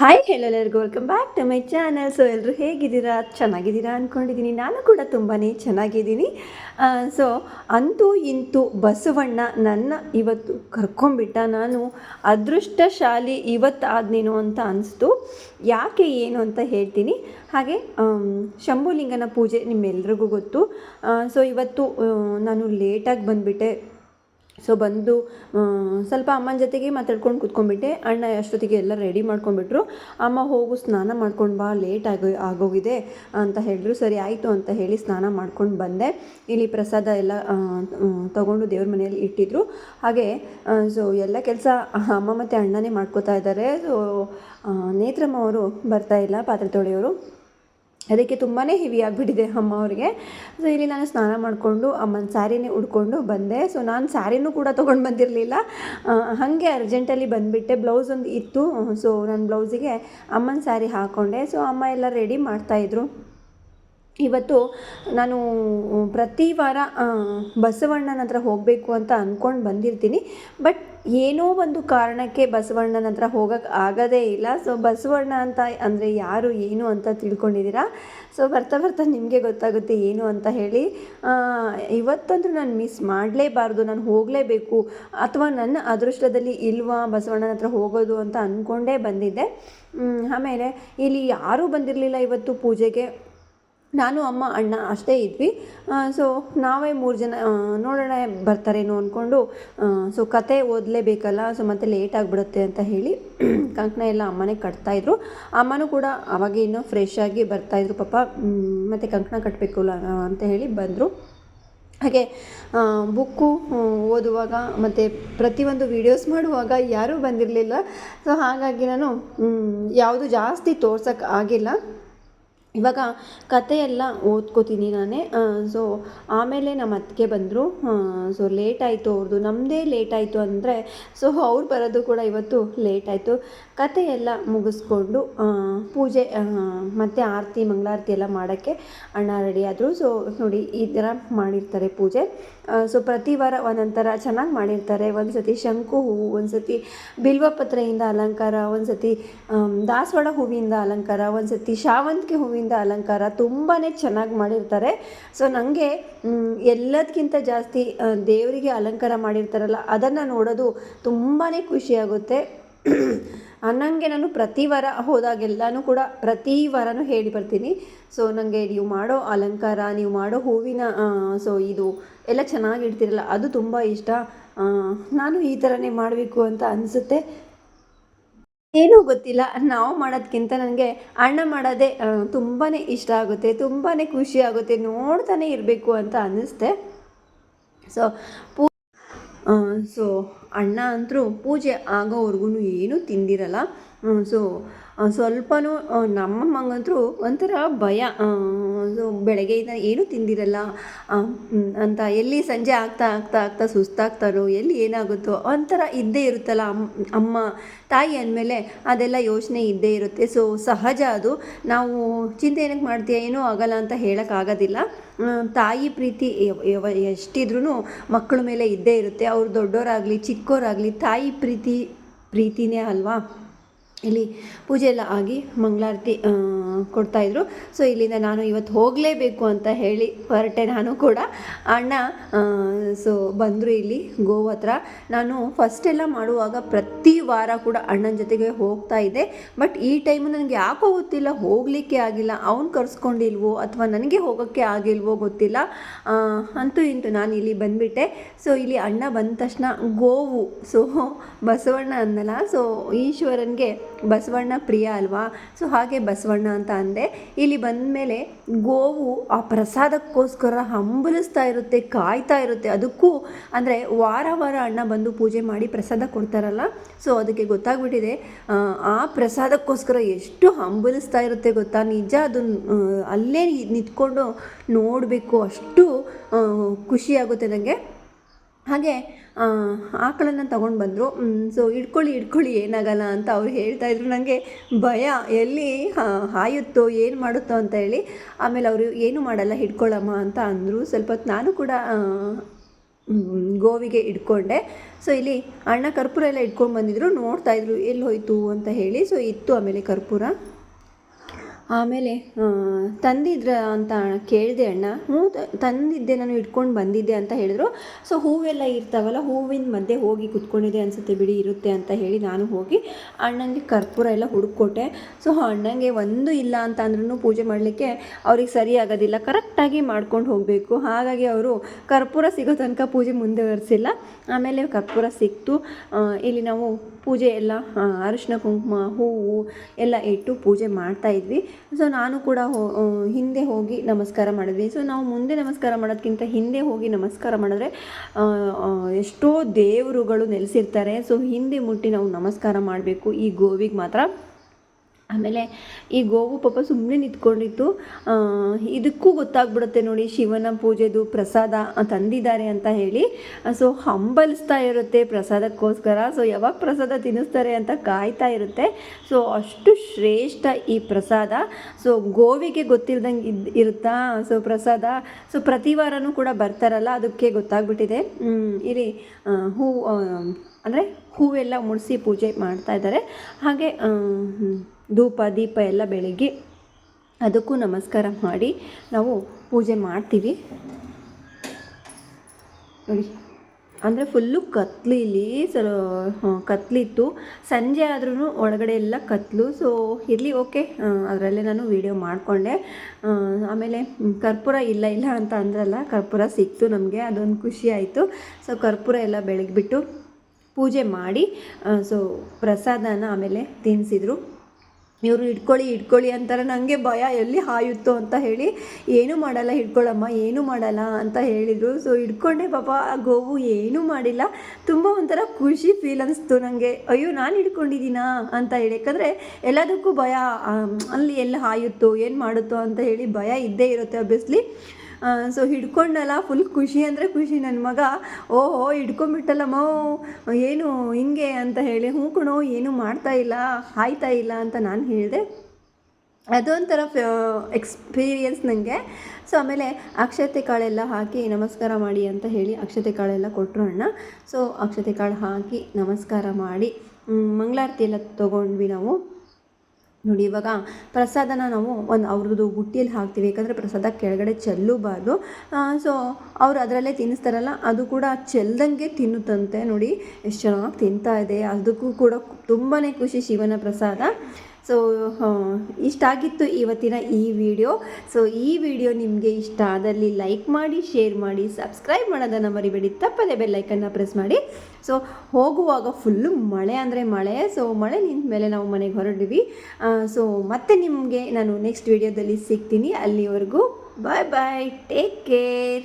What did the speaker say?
Hi hello ಎಲ್ಲರಿಗೂ welcome back to my channel so ಎಲ್ಲರೂ ಹೇಗಿದ್ದೀರಾ? ಚೆನ್ನಾಗಿದ್ದೀರಾ ಅಂದ್ಕೊಂಡಿದ್ದೀನಿ ನಾನು ಕೂಡ ತುಂಬಾ ಚೆನ್ನಾಗಿದ್ದೀನಿ. ಸೊ ಅಂತೂ ಇಂತೂ ಬಸವಣ್ಣ ನನ್ನ ಇವತ್ತು ಕರ್ಕೊಂಬಿಟ್ಟ ನಾನು ಅದೃಷ್ಟಶಾಲಿ ಇವತ್ತು ಆದ್ನೇನು ಅಂತ ಅನಿಸ್ತು. ಯಾಕೆ ಏನು ಅಂತ ಹೇಳ್ತೀನಿ. ಹಾಗೆ ಶಂಭುಲಿಂಗನ ಪೂಜೆ ನಿಮ್ಮೆಲ್ರಿಗೂ ಗೊತ್ತು. ಸೊ ಇವತ್ತು ನಾನು ಲೇಟಾಗಿ ಬಂದುಬಿಟ್ಟೆ. ಸೊ ಬಂದು ಸ್ವಲ್ಪ ಅಮ್ಮನ ಜೊತೆಗೆ ಮಾತಾಡ್ಕೊಂಡು ಕುತ್ಕೊಂಡ್ಬಿಟ್ಟೆ. ಅಣ್ಣ ಅಷ್ಟೊತ್ತಿಗೆ ಎಲ್ಲ ರೆಡಿ ಮಾಡ್ಕೊಂಡ್ಬಿಟ್ರು. ಅಮ್ಮ ಹೋಗು, ಸ್ನಾನ ಮಾಡ್ಕೊಂಡು ಬಾ ಲೇಟ್ ಆಗೋ, ಆಗೋಗಿದೆ ಅಂತ ಹೇಳಿದ್ರು. ಸರಿ, ಆಯಿತು ಅಂತ ಹೇಳಿ ಸ್ನಾನ ಮಾಡ್ಕೊಂಡು ಬಂದೆ. ಇಲ್ಲಿ ಪ್ರಸಾದ ಎಲ್ಲ ತೊಗೊಂಡು ದೇವ್ರ ಮನೆಯಲ್ಲಿ ಇಟ್ಟಿದ್ರು. ಹಾಗೆ ಸೊ ಎಲ್ಲ ಕೆಲಸ ಅಮ್ಮ ಮತ್ತು ಅಣ್ಣನೇ ಮಾಡ್ಕೋತಾ ಇದ್ದಾರೆ. ಸೊ ನೇತ್ರಮ್ಮ ಅವರು ಬರ್ತಾ ಇಲ್ಲ, ಪಾತ್ರೆ ತೊಳೆಯೋರು. ಅದಕ್ಕೆ ತುಂಬಾ ಹೆವಿ ಆಗಿಬಿಟ್ಟಿದೆ ಅಮ್ಮ ಅವ್ರಿಗೆ. ಸೊ ಇಲ್ಲಿ ನಾನು ಸ್ನಾನ ಮಾಡಿಕೊಂಡು, ಅಮ್ಮನ ಸ್ಯಾರಿನೇ ಉಡ್ಕೊಂಡು ಬಂದೆ. ಸೊ ನಾನು ಸ್ಯಾರಿನೂ ಕೂಡ ತೊಗೊಂಡು ಬಂದಿರಲಿಲ್ಲ. ಹಾಗೆ ಅರ್ಜೆಂಟಲ್ಲಿ ಬಂದುಬಿಟ್ಟೆ. ಬ್ಲೌಸ್ ಒಂದು ಇತ್ತು. ಸೊ ನನ್ನ ಬ್ಲೌಸಿಗೆ ಅಮ್ಮನ ಸ್ಯಾರಿ ಹಾಕ್ಕೊಂಡೆ ಸೊ ಅಮ್ಮ ಎಲ್ಲ ರೆಡಿ ಮಾಡ್ತಾಯಿದ್ರು ಇವತ್ತು ನಾನು ಪ್ರತಿ ವಾರ ಬಸವಣ್ಣನ ಹತ್ರ ಹೋಗಬೇಕು ಅಂತ ಅಂದ್ಕೊಂಡು ಬಂದಿರ್ತೀನಿ. ಬಟ್ ಏನೋ ಒಂದು ಕಾರಣಕ್ಕೆ ಬಸವಣ್ಣನ ಹತ್ರ ಹೋಗೋಕ್ಕೆ ಆಗೋದೇ ಇಲ್ಲ. ಸೊ, ಬಸವಣ್ಣ ಅಂತ ಅಂದರೆ ಯಾರು, ಏನು ಅಂತ ತಿಳ್ಕೊಂಡಿದ್ದೀರಾ? ಸೊ, ಬರ್ತಾ ಬರ್ತಾ ನಿಮಗೆ ಗೊತ್ತಾಗುತ್ತೆ ಏನು ಅಂತ ಹೇಳಿ. ಇವತ್ತಂತೂ ನಾನು ಮಿಸ್ ಮಾಡಲೇಬಾರ್ದು. ನಾನು ಹೋಗಲೇಬೇಕು. ಅಥವಾ ನನ್ನ ಅದೃಷ್ಟದಲ್ಲಿ ಇಲ್ವಾ ಬಸವಣ್ಣನ ಹತ್ರ ಹೋಗೋದು ಅಂತ ಅಂದ್ಕೊಂಡೇ ಬಂದಿದ್ದೆ. ಆಮೇಲೆ ಇಲ್ಲಿ ಯಾರೂ ಬಂದಿರಲಿಲ್ಲ ಇವತ್ತು ಪೂಜೆಗೆ. ನಾನು, ಅಮ್ಮ, ಅಣ್ಣ ಅಷ್ಟೇ ಇದ್ವಿ. ಸೊ ನಾವೇ ಮೂರು ಜನ ನೋಡೋಣ ಬರ್ತಾರೇನೋ ಅಂದ್ಕೊಂಡು ಸೊ ಕತೆ ಓದಲೇಬೇಕಲ್ಲ ಸೊ ಮತ್ತೆ ಲೇಟ್ ಆಗಿಬಿಡುತ್ತೆ ಅಂತ ಹೇಳಿ ಕಂಕಣ ಎಲ್ಲ ಅಮ್ಮನೇ ಕಟ್ತಾಯಿದ್ರು ಅಮ್ಮನೂ ಕೂಡ ಅವಾಗ ಇನ್ನೂ ಫ್ರೆಶ್ ಆಗಿ ಬರ್ತಾಯಿದ್ರು ಪಾಪ ಮತ್ತೆ ಕಂಕಣ ಕಟ್ಟಬೇಕು ಅಂತ ಹೇಳಿ ಬಂದರು. ಹಾಗೆ ಬುಕ್ಕು ಓದುವಾಗ ಮತ್ತು ಪ್ರತಿಯೊಂದು ವೀಡಿಯೋಸ್ ಮಾಡುವಾಗ ಯಾರೂ ಬಂದಿರಲಿಲ್ಲ. ಸೊ ಹಾಗಾಗಿ ನಾನು ಯಾವುದು ಜಾಸ್ತಿ ತೋರ್ಸೋಕ್ಕೆ ಆಗಿಲ್ಲ. ಇವಾಗ ಕತೆ ಎಲ್ಲ ಓದ್ಕೋತೀನಿ ನಾನೇ. ಸೊ ಆಮೇಲೆ ನಮ್ಮ ಅತ್ತಿಗೆ ಬಂದರು. ಸೊ ಲೇಟ್ ಆಯಿತು ಅವ್ರದ್ದು ನಮ್ಮದೇ ಲೇಟ್ ಆಯಿತು ಅಂದರೆ ಸೊ ಅವ್ರು ಬರೋದು ಕೂಡ ಇವತ್ತು ಲೇಟ್ ಆಯಿತು. ಕತೆ ಎಲ್ಲ ಮುಗಿಸ್ಕೊಂಡು ಪೂಜೆ ಮತ್ತು ಆರತಿ, ಮಂಗಳಾರತಿ ಎಲ್ಲ ಮಾಡೋಕ್ಕೆ ಅಣ್ಣ ರೆಡಿ ಆದರು. ಸೊ ನೋಡಿ, ಈ ಥರ ಮಾಡಿರ್ತಾರೆ ಪೂಜೆ. ಸೊ ಪ್ರತಿ ವಾರ ಒಂದೊಂಥರ ಥರ ಚೆನ್ನಾಗಿ ಮಾಡಿರ್ತಾರೆ. ಒಂದು ಸತಿ ಶಂಕು ಹೂವು ಒಂದು ಸತಿ ಬಿಲ್ವಪತ್ರೆಯಿಂದ ಅಲಂಕಾರ ಒಂದು ಸತಿ ದಾಸವಾಳ ಹೂವಿಂದ ಅಲಂಕಾರ ಒಂದು ಸತಿ ಶಾವಂತಿಗೆ ಹೂವಿಂದ ಅಲಂಕಾರ ತುಂಬಾ ಚೆನ್ನಾಗಿ ಮಾಡಿರ್ತಾರೆ. ಸೊ ನನಗೆ ಎಲ್ಲದಕ್ಕಿಂತ ಜಾಸ್ತಿ ದೇವರಿಗೆ ಅಲಂಕಾರ ಮಾಡಿರ್ತಾರಲ್ಲ, ಅದನ್ನು ನೋಡೋದು ತುಂಬಾ ಖುಷಿಯಾಗುತ್ತೆ ಅನ್ನಂಗೆ ನಾನು ಪ್ರತಿ ವಾರ ಹೋದಾಗೆಲ್ಲನೂ ಕೂಡ ಪ್ರತಿ ವಾರನೂ ಹೇಳಿ ಬರ್ತೀನಿ. ಸೊ ನನಗೆ ನೀವು ಮಾಡೋ ಅಲಂಕಾರ, ನೀವು ಮಾಡೋ ಹೂವಿನ ಸೊ ಇದು ಎಲ್ಲ ಚೆನ್ನಾಗಿ ಇಡ್ತಿರಲ್ಲ ಅದು ತುಂಬ ಇಷ್ಟ. ನಾನು ಈ ಥರನೇ ಮಾಡಬೇಕು ಅಂತ ಅನಿಸುತ್ತೆ. ಏನೂ ಗೊತ್ತಿಲ್ಲ. ನಾವು ಮಾಡೋದಕ್ಕಿಂತ ನನಗೆ ಅಣ್ಣ ಮಾಡೋದೇ ತುಂಬಾ ಇಷ್ಟ ಆಗುತ್ತೆ ತುಂಬಾ ಖುಷಿ ಆಗುತ್ತೆ, ನೋಡ್ತಾನೆ ಇರಬೇಕು ಅಂತ ಅನ್ನಿಸ್ತೆ. ಸೊ, ಪೂ ಸೊ ಅಣ್ಣ ಅಂತರೂ ಪೂಜೆ ಆಗೋವರೆಗೂ ಏನೂ ತಿಂದಿರಲ್ಲ. ಸೊ ಸ್ವಲ್ಪನೂ ನಮ್ಮ ಅಮ್ಮಂಗಂತೂ ಒಂಥರ ಭಯ. ಬೆಳಗ್ಗೆಯಿಂದ ಏನೂ ತಿಂದಿರಲ್ಲ. ಅಂತ ಎಲ್ಲಿ ಸಂಜೆ ಆಗ್ತಾ ಆಗ್ತಾ ಆಗ್ತಾ ಸುಸ್ತಾಗ್ತಾರೋ ಎಲ್ಲಿ ಏನಾಗುತ್ತೋ ಒಂಥರ ಇದ್ದೇ ಇರುತ್ತಲ್ಲ ಅಮ್ಮ ಅಮ್ಮ, ತಾಯಿ ಅಂದಮೇಲೆ ಅದೆಲ್ಲ ಯೋಚನೆ ಇದ್ದೇ ಇರುತ್ತೆ. ಸೊ ಸಹಜ ಅದು. ನಾವು ಚಿಂತೆ ಏನಕ್ಕೆ ಮಾಡ್ತೀಯ, ಏನೂ ಆಗಲ್ಲ ಅಂತ ಹೇಳೋಕ್ಕಾಗೋದಿಲ್ಲ ತಾಯಿ ಪ್ರೀತಿ ಎಷ್ಟಿದ್ರೂ ಮಕ್ಕಳ ಮೇಲೆ ಇದ್ದೇ ಇರುತ್ತೆ. ಅವ್ರು ದೊಡ್ಡೋರಾಗಲಿ, ಚಿಕ್ಕೋರಾಗಲಿ, ತಾಯಿ ಪ್ರೀತಿ, ಪ್ರೀತಿನೇ ಅಲ್ವಾ? ಇಲ್ಲಿ ಪೂಜೆ ಎಲ್ಲ ಆಗಿ ಮಂಗಳಾರತಿ ಕೊಡ್ತಾಯಿದ್ರು ಸೊ ಇಲ್ಲಿಂದ ನಾನು ಇವತ್ತು ಹೋಗಲೇಬೇಕು ಅಂತ ಹೇಳಿ ಹೊರಟೆ ನಾನು ಕೂಡ. ಅಣ್ಣ ಸೊ ಬಂದರು ಇಲ್ಲಿ ಗೋವ್ ಹತ್ರ. ನಾನು ಫಸ್ಟ್ ಎಲ್ಲ ಮಾಡುವಾಗ ಪ್ರತಿ ವಾರ ಕೂಡ ಅಣ್ಣನ ಜೊತೆಗೆ ಹೋಗ್ತಾ ಇದ್ದೆ. ಬಟ್ ಈ ಟೈಮು ನನಗೆ ಯಾಕೋ ಗೊತ್ತಿಲ್ಲ, ಹೋಗಲಿಕ್ಕೆ ಆಗಿಲ್ಲ. ಅವ್ನು ಕರ್ಸ್ಕೊಂಡಿಲ್ವೋ ಅಥವಾ ನನಗೆ ಹೋಗೋಕ್ಕೆ ಆಗಿಲ್ವೋ ಗೊತ್ತಿಲ್ಲ. ಅಂತೂ ಇಂತೂ ನಾನು ಇಲ್ಲಿ ಬಂದುಬಿಟ್ಟೆ. ಸೊ ಇಲ್ಲಿ ಅಣ್ಣ ಬಂದ ತಕ್ಷಣ ಗೋವು. ಸೊ ಬಸವಣ್ಣ ಅಂದಲ್ಲ ಸೊ ಈಶ್ವರನಿಗೆ ಬಸವಣ್ಣ ಪ್ರಿಯ ಅಲ್ವಾ? ಸೊ ಹಾಗೆ ಬಸವಣ್ಣ ಅಂತ ಅಂದೆ. ಇಲ್ಲಿ ಬಂದ ಮೇಲೆ ಗೋವು ಆ ಪ್ರಸಾದಕ್ಕೋಸ್ಕರ ಹಂಬಲಿಸ್ತಾ ಇರುತ್ತೆ ಕಾಯ್ತಾ ಇರುತ್ತೆ. ಅದಕ್ಕೂ ಅಂದರೆ ವಾರ ವಾರ ಅಣ್ಣ ಬಂದು ಪೂಜೆ ಮಾಡಿ ಪ್ರಸಾದ ಕೊಡ್ತಾರಲ್ಲ? ಸೊ ಅದಕ್ಕೆ ಗೊತ್ತಾಗ್ಬಿಟ್ಟಿದೆ. ಆ, ಪ್ರಸಾದಕ್ಕೋಸ್ಕರ ಎಷ್ಟು ಹಂಬಲಿಸ್ತಾ ಇರುತ್ತೆ ಗೊತ್ತಾ? ನಿಜ ಅದು ಅಲ್ಲೇ ನಿಂತ್ಕೊಂಡು ನೋಡಬೇಕು. ಅಷ್ಟು ಖುಷಿಯಾಗುತ್ತೆ ನನಗೆ ಹಾಗೆ ಆಕಳನ್ನು ತಗೊಂಡು ಬಂದರು. ಸೊ ಇಟ್ಕೊಳ್ಳಿ ಇಟ್ಕೊಳ್ಳಿ ಏನಾಗಲ್ಲ ಅಂತ ಅವ್ರು ಹೇಳ್ತಾ ಇದ್ರು. ನನಗೆ ಭಯ, ಎಲ್ಲಿ ಹಾಯುತ್ತೋ ಏನು ಮಾಡುತ್ತೋ ಅಂತ ಹೇಳಿ. ಆಮೇಲೆ ಅವರು ಏನು ಮಾಡಲ್ಲ, ಹಿಡ್ಕೊಳ್ಳಮ್ಮ ಅಂತ ಅಂದರು. ಸ್ವಲ್ಪ ನಾನು ಕೂಡ ಗೋವಿಗೆ ಇಟ್ಕೊಂಡೆ ಸೊ ಇಲ್ಲಿ ಅಣ್ಣ ಕರ್ಪೂರ ಎಲ್ಲ ಇಟ್ಕೊಂಡು ಬಂದಿದ್ರು. ನೋಡ್ತಾಯಿದ್ರು ಎಲ್ಲಿ ಹೋಯ್ತು ಅಂತ ಹೇಳಿ. ಸೊ ಇತ್ತು ಆಮೇಲೆ ಕರ್ಪೂರ. ಆಮೇಲೆ ತಂದಿದ್ರ ಅಂತ ಕೇಳಿದೆ ಅಣ್ಣ, ಹ್ಞೂ ತಂದಿದ್ದೆ, ನಾನು ಇಟ್ಕೊಂಡು ಬಂದಿದ್ದೆ ಅಂತ ಹೇಳಿದ್ರು. ಸೊ, ಹೂವೆಲ್ಲ ಇರ್ತಾವಲ್ಲ, ಹೂವಿನ ಮಧ್ಯೆ ಹೋಗಿ ಕುತ್ಕೊಂಡಿದೆ ಅನಿಸುತ್ತೆ ಬಿಡಿ, ಇರುತ್ತೆ ಅಂತ ಹೇಳಿ ನಾನು ಹೋಗಿ ಅಣ್ಣಂಗೆ ಕರ್ಪೂರ ಎಲ್ಲ ಹುಡುಕೊಟ್ಟೆ ಸೊ, ಅಣ್ಣಂಗೆ ಒಂದು ಇಲ್ಲ ಅಂತ ಅಂದ್ರೂ ಪೂಜೆ ಮಾಡಲಿಕ್ಕೆ ಅವ್ರಿಗೆ ಸರಿ ಆಗೋದಿಲ್ಲ. ಕರೆಕ್ಟಾಗಿ ಮಾಡ್ಕೊಂಡು ಹೋಗಬೇಕು. ಹಾಗಾಗಿ ಅವರು ಕರ್ಪೂರ ಸಿಗೋ ತನಕ ಪೂಜೆ ಮುಂದುವರಿಸಿಲ್ಲ. ಆಮೇಲೆ ಕರ್ಪೂರ ಸಿಕ್ತು. ಇಲ್ಲಿ ನಾವು ಪೂಜೆ ಎಲ್ಲ ಅರಿಶಿನ ಕುಂಕುಮ, ಹೂವು ಎಲ್ಲ ಇಟ್ಟು ಪೂಜೆ ಮಾಡ್ತಾ ಇದ್ವಿ. ಸೊ ನಾನು ಕೂಡ ಹಿಂದೆ ಹೋಗಿ ನಮಸ್ಕಾರ ಮಾಡಿದ್ವಿ. ಸೊ ನಾವು ಮುಂದೆ ನಮಸ್ಕಾರ ಮಾಡೋದಕ್ಕಿಂತ ಹಿಂದೆ ಹೋಗಿ ನಮಸ್ಕಾರ ಮಾಡಿದ್ರೆ ಎಷ್ಟೋ ದೇವರುಗಳು ನೆಲೆಸಿರ್ತಾರೆ. ಸೊ ಹಿಂದೆ ಮುಟ್ಟಿ ನಾವು ನಮಸ್ಕಾರ ಮಾಡಬೇಕು. ಈ ಗೋವಿಗೆ ಮಾತ್ರ ಆಮೇಲೆ ಈ ಗೋವು ಪಾಪ ಸುಮ್ಮನೆ ನಿಂತ್ಕೊಂಡಿತ್ತು. ಇದಕ್ಕೂ ಗೊತ್ತಾಗ್ಬಿಡುತ್ತೆ ನೋಡಿ ಶಿವನ ಪೂಜೆದು ಪ್ರಸಾದ ತಂದಿದ್ದಾರೆ ಅಂತ ಹೇಳಿ. ಸೊ ಹಂಬಲಿಸ್ತಾ ಇರುತ್ತೆ ಪ್ರಸಾದಕ್ಕೋಸ್ಕರ. ಸೊ ಯಾವಾಗ ಪ್ರಸಾದ ತಿನ್ನಿಸ್ತಾರೆ ಅಂತ ಕಾಯ್ತಾ ಇರುತ್ತೆ. ಸೊ ಅಷ್ಟು ಶ್ರೇಷ್ಠ ಈ ಪ್ರಸಾದ. ಸೊ ಗೋವಿಗೆ ಗೊತ್ತಿಲ್ದಂಗೆ ಇದ್, ಇರುತ್ತಾ? ಸೊ ಪ್ರಸಾದ. ಸೊ ಪ್ರತಿ ವಾರನೂ ಕೂಡ ಬರ್ತಾರಲ್ಲ, ಅದಕ್ಕೆ ಗೊತ್ತಾಗ್ಬಿಟ್ಟಿದೆ. ಇಲ್ಲಿ ಹೂ ಅಂದರೆ ಹೂವೆಲ್ಲ ಮುಡಿಸಿ ಪೂಜೆ ಮಾಡ್ತಾ ಇದ್ದಾರೆ. ಹಾಗೆ ಧೂಪ, ದೀಪ ಎಲ್ಲ ಬೆಳಗ್ಗೆ ಅದಕ್ಕೂ ನಮಸ್ಕಾರ ಮಾಡಿ ನಾವು ಪೂಜೆ ಮಾಡ್ತೀವಿ. ನೋಡಿ, ಅಂದರೆ ಫುಲ್ಲು ಕತ್ಲು ಇಲ್ಲಿ ಸರ್ ಕತ್ಲಿತ್ತು. ಸಂಜೆ ಆದ್ರೂ ಒಳಗಡೆ ಎಲ್ಲ ಕತ್ಲು. ಸೊ ಇರಲಿ ಓಕೆ ಅದರಲ್ಲೇ ನಾನು ವೀಡಿಯೋ ಮಾಡಿಕೊಂಡೆ. ಆಮೇಲೆ ಕರ್ಪೂರ ಇಲ್ಲ ಇಲ್ಲ ಅಂತ ಅಂದ್ರಲ್ಲ, ಕರ್ಪೂರ ಸಿಕ್ತು ನಮಗೆ, ಅದೊಂದು ಖುಷಿ ಆಯಿತು. ಸೊ ಕರ್ಪೂರ ಎಲ್ಲ ಬೆಳಗ್ಬಿಟ್ಟು ಪೂಜೆ ಮಾಡಿ ಸೊ ಪ್ರಸಾದನ ಆಮೇಲೆ ತಿನ್ನಿಸಿದ್ರು ಇವರು ಇಟ್ಕೊಳ್ಳಿ ಇಟ್ಕೊಳ್ಳಿ ಅಂತಾರೆ. ನನಗೆ ಭಯ, ಎಲ್ಲಿ ಹಾಯುತ್ತೋ ಅಂತ ಹೇಳಿ, ಏನೂ ಮಾಡಲ್ಲ, ಹಿಡ್ಕೊಳ್ಳಮ್ಮ, ಏನೂ ಮಾಡಲ್ಲ ಅಂತ ಹೇಳಿದರು. ಸೊ ಇಟ್ಕೊಂಡೆ ಪಾಪ, ಆ ಗೋವು ಏನೂ ಮಾಡಿಲ್ಲ. ತುಂಬ ಒಂಥರ ಖುಷಿ ಫೀಲ್ ಅನಿಸ್ತು ನನಗೆ ಅಯ್ಯೋ, ನಾನು ಹಿಡ್ಕೊಂಡಿದ್ದೀನಾ? ಅಂತ ಹೇಳಿ. ಯಾಕಂದರೆ ಎಲ್ಲದಕ್ಕೂ ಭಯ ಅಲ್ಲಿ ಎಲ್ಲಿ ಹಾಯುತ್ತೋ, ಏನು ಮಾಡುತ್ತೋ ಅಂತ ಹೇಳಿ ಭಯ ಇದ್ದೇ ಇರುತ್ತೆ ಒಬ್ವಿಯಸ್ಲಿ ಸೊ ಹಿಡ್ಕೊಂಡಲ್ಲ ಫುಲ್ ಖುಷಿ ಅಂದರೆ ಖುಷಿ ನನ್ನ ಮಗ. ಓಹೋ ಹಿಡ್ಕೊಂಬಿಟ್ಟಲ್ಲಮ್ಮ ಏನು ಹಿಂಗೆ ಅಂತ ಹೇಳಿ, ಹ್ಞೂ ಕಣೋ, ಏನೂ ಮಾಡ್ತಾ ಇಲ್ಲ, ಹಾಯ್ತಾ ಇಲ್ಲ ಅಂತ ನಾನು ಹೇಳಿದೆ. ಅದೊಂಥರ ಎಕ್ಸ್ಪೀರಿಯನ್ಸ್ ನನಗೆ ಸೊ ಆಮೇಲೆ ಅಕ್ಷತೆ ಕಾಳೆಲ್ಲ ಹಾಕಿ ನಮಸ್ಕಾರ ಮಾಡಿ ಅಂತ ಹೇಳಿ ಅಕ್ಷತೆ ಕಾಳೆಲ್ಲ ಕೊಟ್ಟರು ಅಣ್ಣ. ಸೊ ಅಕ್ಷತೆ ಕಾಳು ಹಾಕಿ ನಮಸ್ಕಾರ ಮಾಡಿ ಮಂಗಳಾರತಿ ಎಲ್ಲ ತೊಗೊಂಡ್ವಿ ನಾವು. ನೋಡಿ, ಇವಾಗ ಪ್ರಸಾದನ ನಾವು ಒಂದು ಅವ್ರದ್ದು ಬುಟ್ಟಿಯಲ್ಲಿ ಹಾಕ್ತೀವಿ. ಯಾಕಂದರೆ ಪ್ರಸಾದ ಕೆಳಗಡೆ ಚೆಲ್ಲಬಾರ್ದು. ಸೊ ಅವ್ರು ಅದರಲ್ಲೇ ತಿನ್ನಿಸ್ತಾರಲ್ಲ, ಅದು ಕೂಡ ಚೆಲ್ದಂಗೆ ತಿನ್ನುತ್ತಂತೆ ನೋಡಿ. ಎಷ್ಟು ಚೆನ್ನಾಗಿ ತಿಂತಾ ಇದೆ. ಅದಕ್ಕೂ ಕೂಡ ತುಂಬಾ ಖುಷಿ ಶಿವನ ಪ್ರಸಾದ. ಸೊ ಇಷ್ಟ ಆಗಿತ್ತು ಇವತ್ತಿನ ಈ ವಿಡಿಯೋ ಸೊ ಈ ವಿಡಿಯೋ ನಿಮಗೆ ಇಷ್ಟ ಆದಲ್ಲಿ ಲೈಕ್ ಮಾಡಿ ಶೇರ್ ಮಾಡಿ ಸಬ್ಸ್ಕ್ರೈಬ್ ಮಾಡೋದನ್ನು ಮರಿಬೇಡಿ. ತಪ್ಪದೆ ಬೆಲ್ಲೈಕನ್ನ ಪ್ರೆಸ್ ಮಾಡಿ. ಸೊ ಹೋಗುವಾಗ ಫುಲ್ಲು ಮಳೆ ಅಂದರೆ ಮಳೆ. ಸೊ ಮಳೆ ನಿಂತ ಮೇಲೆ ನಾವು ಮನೆಗೆ ಹೊರಡಿವಿ ಸೊ ಮತ್ತೆ ನಿಮಗೆ ನಾನು ನೆಕ್ಸ್ಟ್ ವಿಡಿಯೋದಲ್ಲಿ ಸಿಗ್ತೀನಿ. ಅಲ್ಲಿವರೆಗೂ ಬಾಯ್ ಬಾಯ್ ಟೇಕ್ ಕೇರ್